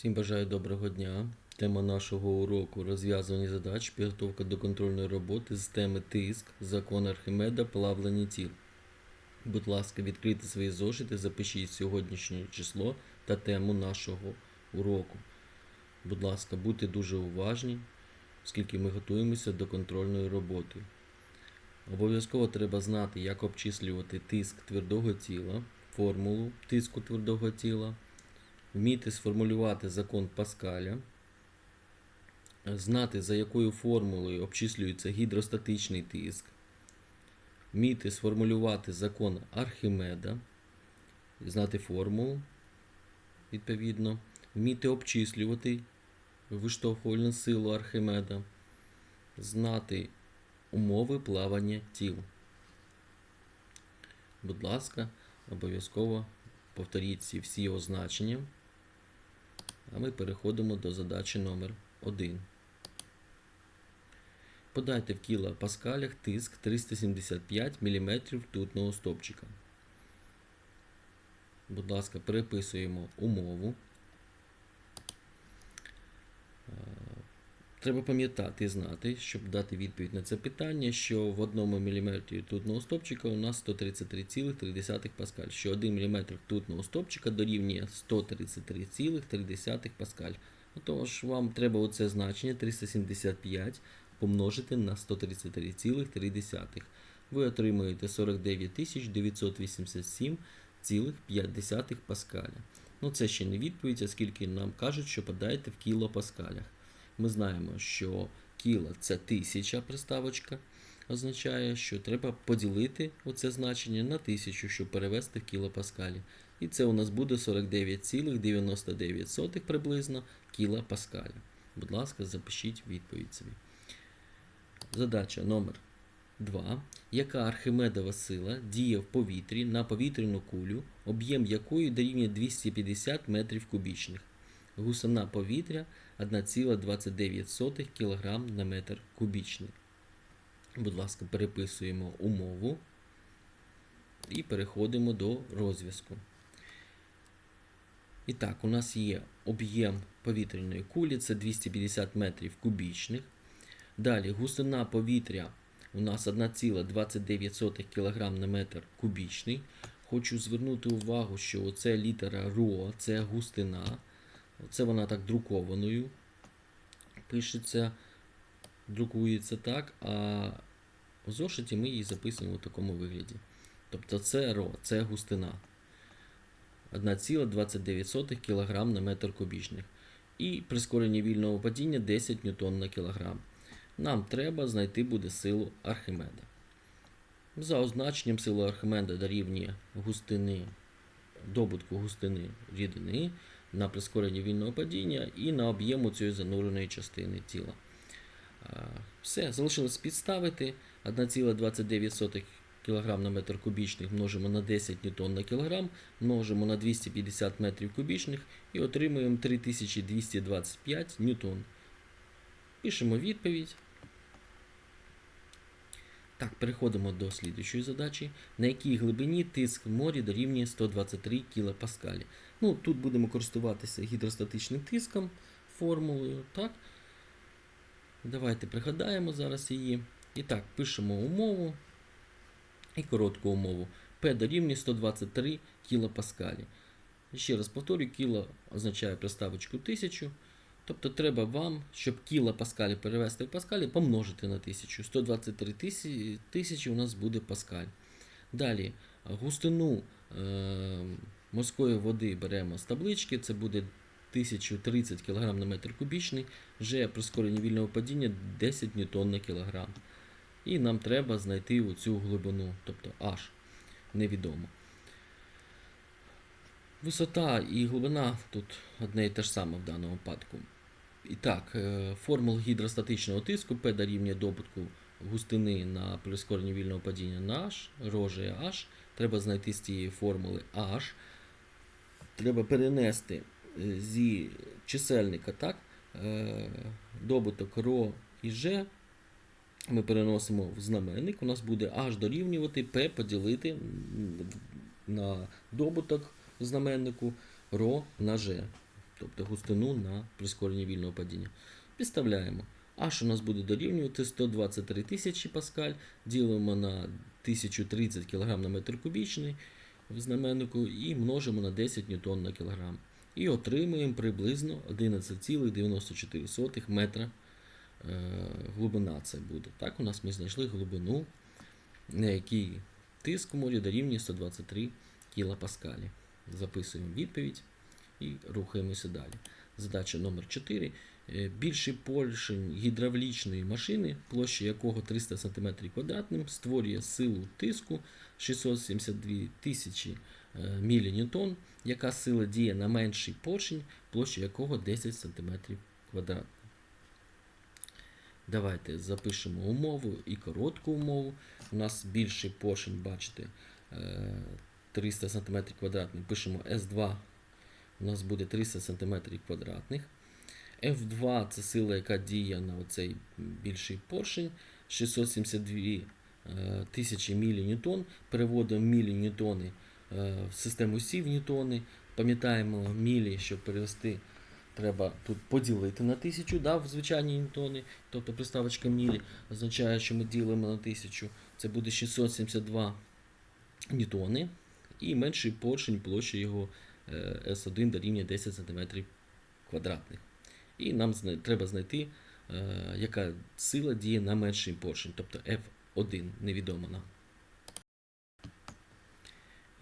Всім бажаю доброго дня. Тема нашого уроку розв'язування задач, підготовка до контрольної роботи з теми тиск, закон Архімеда, плавлені тіл. Будь ласка, відкрийте свої зошити, запишіть сьогоднішнє число та тему нашого уроку. Будь ласка, будьте дуже уважні, оскільки ми готуємося до контрольної роботи. Обов'язково треба знати, як обчислювати тиск твердого тіла, формулу тиску твердого тіла, вміти сформулювати закон Паскаля, знати, за якою формулою обчислюється гідростатичний тиск, вміти сформулювати закон Архімеда, знати формулу, відповідно, вміти обчислювати виштовхувальну силу Архімеда, знати умови плавання тіл. Будь ласка, обов'язково повторіть ці всі означення. А ми переходимо до задачі номер 1. Подайте в кілопаскалях тиск 375 мм тутного стопчика. Будь ласка, переписуємо умову. Треба пам'ятати і знати, щоб дати відповідь на це питання, що в 1 мм ртутного стопчика у нас 133,3 паскаль, що 1 мм ртутного стопчика дорівнює 133,3 паскаль. Отож, вам треба оце значення 375 помножити на 133,3. Ви отримуєте 49 987,5 паскаля. Ну це ще не відповідь, оскільки нам кажуть, що подаєте в кілопаскалях. Ми знаємо, що кіло це тисяча приставочка, означає, що треба поділити оце значення на тисячу, щоб перевести в кілопаскалі. І це у нас буде 49,99 приблизно кілопаскаля. Будь ласка, запишіть відповідь собі. Задача номер 2. Яка архимедова сила діє в повітрі на повітряну кулю, об'єм якої дорівнює 250 метрів кубічних? Гусина повітря 1,29 кг на метр кубічний. Будь ласка, переписуємо умову і переходимо до розв'язку. І так, у нас є об'єм повітряної кулі, це 250 метрів кубічних. Далі густина повітря у нас 1,29 кг на метр кубічний. Хочу звернути увагу, що оце літера РО, це густина. Це вона так друкованою. Пишеться, друкується так, а в зошиті ми її записуємо в такому вигляді. Тобто це РО, це густина. 1,29 кг на метр кубічний. І прискорення вільного падіння 10 ньютон на кілограм. Нам треба знайти буде силу Архимеда. За означенням сила Архимеда дорівнює густини, добутку густини рідини на прискорення вільного падіння і на об'єму цієї зануреної частини тіла. Все, залишилось підставити 1,29 кг на метр кубічних множимо на 10 ньютон на кілограм, множимо на 250 метрів кубічних і отримуємо 3225 ньютон. Пишемо відповідь. Так, переходимо до слідуючої задачі. На якій глибині тиск в морі дорівнює 123 кПа. Ну, Тут будемо користуватися гідростатичним тиском, формулою. так? Давайте пригадаємо зараз її. І так, пишемо умову і коротку умову. P дорівнює 123 кПа. Ще раз повторюю, кіло означає приставочку 1000. Тобто треба вам, щоб кіло паскалі перевести в паскалі, помножити на 1000. 123 тисячі у нас буде паскаль. Далі густину е, морської води беремо з таблички, це буде 1030 кг на метр кубічний, вже прискорення вільного падіння 10 ньютон на кілограм. І нам треба знайти оцю глибину, тобто H, невідомо. Висота і глибина тут одне і те ж саме в даному випадку. І так, е, формула гідростатичного тиску P дорівнює добутку густини на прискорення вільного падіння на H, роже H. Треба знайти з цієї формули H. Треба перенести е, зі чисельника так, е, добуток ρ і G. Ми переносимо в знаменник. У нас буде H дорівнювати P поділити на добуток знаменнику ρ на G. тобто густину на прискоренні вільного падіння. Підставляємо. H у нас буде дорівнювати 123 тисячі паскаль, ділимо на 1030 кг на метр кубічний в знаменнику і множимо на 10 ньютон на кілограм. І отримуємо приблизно 11,94 метра е, глибина це буде. Так, у нас ми знайшли глибину, на якій тиск морі дорівнює 123 кілопаскалі. Записуємо відповідь і рухаємося далі. Задача номер 4. Е, Більший поршень гідравлічної машини, площа якого 300 см квадратним, створює силу тиску 672 тисячі е, яка сила діє на менший поршень, площа якого 10 см квадратним. Давайте запишемо умову і коротку умову. У нас більший поршень, бачите, е, 300 см квадратний. Пишемо S2, у нас буде 300 см квадратних. F2 це сила, яка діє на оцей більший поршень. 672 е, тисячі міліньютон. Переводимо міліньютони е, в систему Сі в ньютони. Пам'ятаємо мілі, щоб перевести, треба тут поділити на 1000 да, в звичайні ньютони. Тобто приставочка мілі означає, що ми ділимо на 1000. Це буде 672 ньютони. І менший поршень площа його е, S1 дорівнює 10 см квадратних. І нам треба знайти, е, яка сила діє на менший поршень, тобто F1 невідомо нам.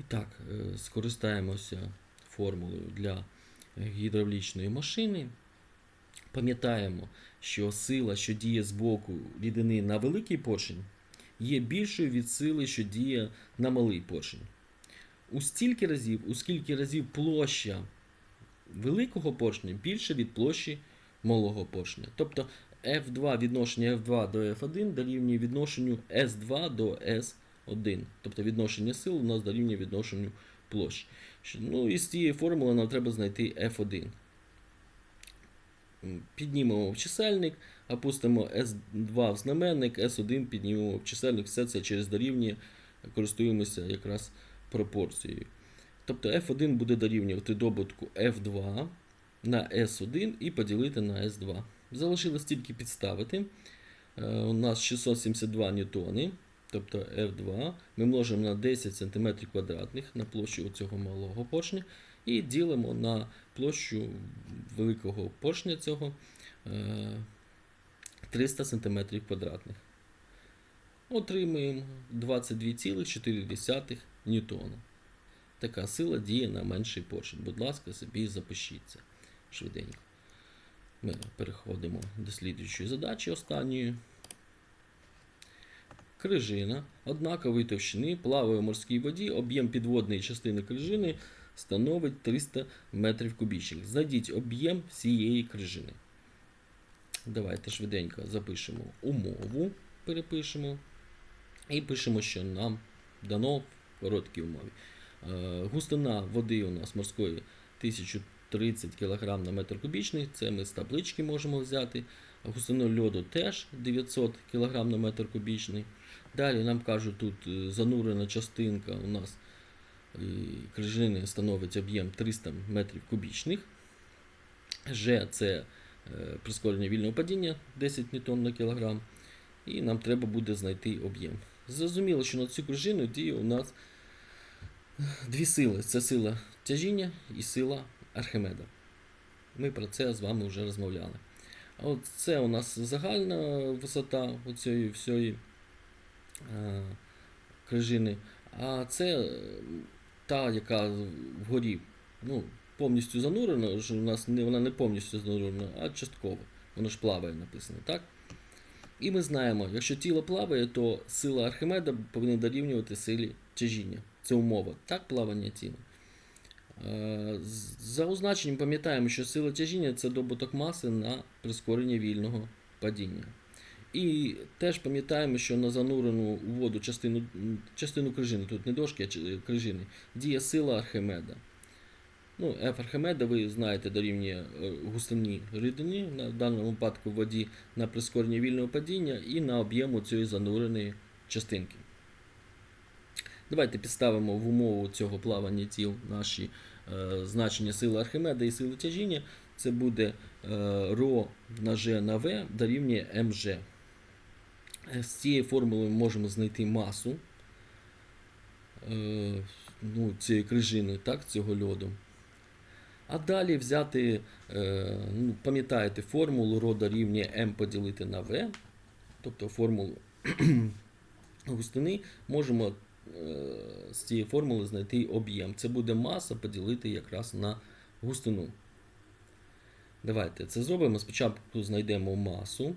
І так, е, скористаємося формулою для гідравлічної машини. Пам'ятаємо, що сила, що діє з боку рідини на великий поршень, є більшою від сили, що діє на малий поршень. У стільки разів, у скільки разів площа великого поршня більше від площі малого поршня. Тобто F2 відношення F2 до F1 дорівнює відношенню S2 до S1. Тобто відношення сил у нас дорівнює відношенню площ. Ну, і з цієї формули нам треба знайти F1. Піднімемо в чисельник, опустимо S2 в знаменник, S1 піднімемо в чисельник, все це через дорівнює, користуємося якраз пропорцією. Тобто F1 буде дорівнювати добутку F2 на S1 і поділити на S2. Залишилось тільки підставити. Е, У нас 672 ньютони, тобто F2. Ми множимо на 10 см квадратних на площу цього малого поршня і ділимо на площу великого поршня цього е, 300 см квадратних. Отримуємо 22,4 ньютона. Така сила діє на менший поршень. Будь ласка, собі запишіть це швиденько. Ми переходимо до слідуючої задачі останньої. Крижина однакової товщини плаває в морській воді. Об'єм підводної частини крижини становить 300 метрів кубічних. Знайдіть об'єм всієї крижини. Давайте швиденько запишемо умову, перепишемо. І пишемо, що нам дано в короткій умові. Е, Густина води у нас морської 1030 кг на метр кубічний. Це ми з таблички можемо взяти. Густину льоду теж 900 кг на метр кубічний. Далі нам кажуть, тут е, занурена частинка у нас е, крижини становить об'єм 300 метрів кубічних. Ж це прискорення вільного падіння 10 ньютон на кілограм. І нам треба буде знайти об'єм. Зрозуміло, що на цю крижину діє у нас дві сили: це сила тяжіння і сила Архимеда. Ми про це з вами вже розмовляли. От це у нас загальна висота цієї всієї е, крижини. А це е, та, яка вгорі ну, повністю занурена, що у нас не, вона не повністю занурена, а частково. Воно ж плаває написано, так? І ми знаємо, якщо тіло плаває, то сила Архимеда повинна дорівнювати силі тяжіння. Це умова. Так, плавання тіла. Е, За означенням пам'ятаємо, що сила тяжіння це добуток маси на прискорення вільного падіння. І теж пам'ятаємо, що на занурену у воду частину, частину крижини, тут не дошки, а крижини, діє сила Архимеда. Ну, F Архимеда, ви знаєте, дорівнює е, густині рідини, в даному випадку в воді на прискорення вільного падіння і на об'єму цієї зануреної частинки. Давайте підставимо в умову цього плавання тіл наші е, значення сили Архимеда і сили тяжіння, це буде е, на G на V дорівнює МЖ. Е, З цієї формули ми можемо знайти масу е, ну, цієї крижини, так, цього льоду. А далі взяти, е, ну, пам'ятаєте, формулу ρ дорівнює m поділити на v, тобто формулу густини, можемо з цієї формули знайти об'єм. Це буде маса поділити якраз на густину. Давайте це зробимо. Спочатку знайдемо масу.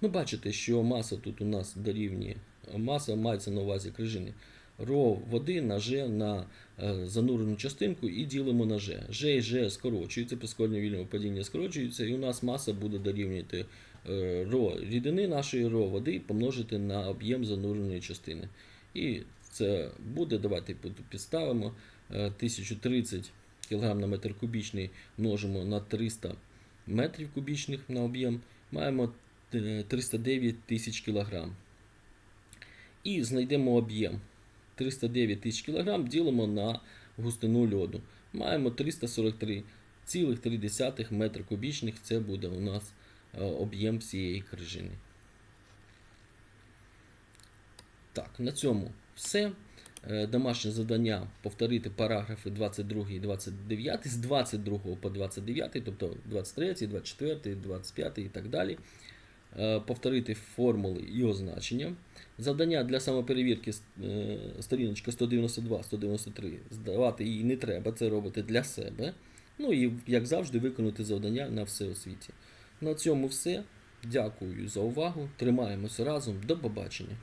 Ну, бачите, що маса тут у нас дорівнює. Маса мається на увазі крижини. Ро води на G на е, занурену частинку і ділимо на G. G і G скорочуються, прискорення вільного падіння скорочуються, і у нас маса буде дорівнювати е, ро рідини нашої ро води помножити на об'єм зануреної частини. І це буде, давайте підставимо, е, 1030 кг на метр кубічний множимо на 300 метрів кубічних на об'єм, маємо е, 309 тисяч кілограм. І знайдемо об'єм. 309 тисяч кг ділимо на густину льоду. Маємо 343,3 метра кубічних. Це буде у нас е, об'єм всієї крижини. Так, на цьому все. Е, Домашнє завдання повторити параграфи 22 і 29 з 22 по 29, тобто 23, 24, 25 і так далі. Е, Повторити формули і означення. Завдання для самоперевірки е, сторіночка 192-193. Здавати її не треба, це робити для себе. Ну і, як завжди, виконати завдання на всеосвіті. На цьому все. Дякую за увагу. Тримаємося разом. До побачення.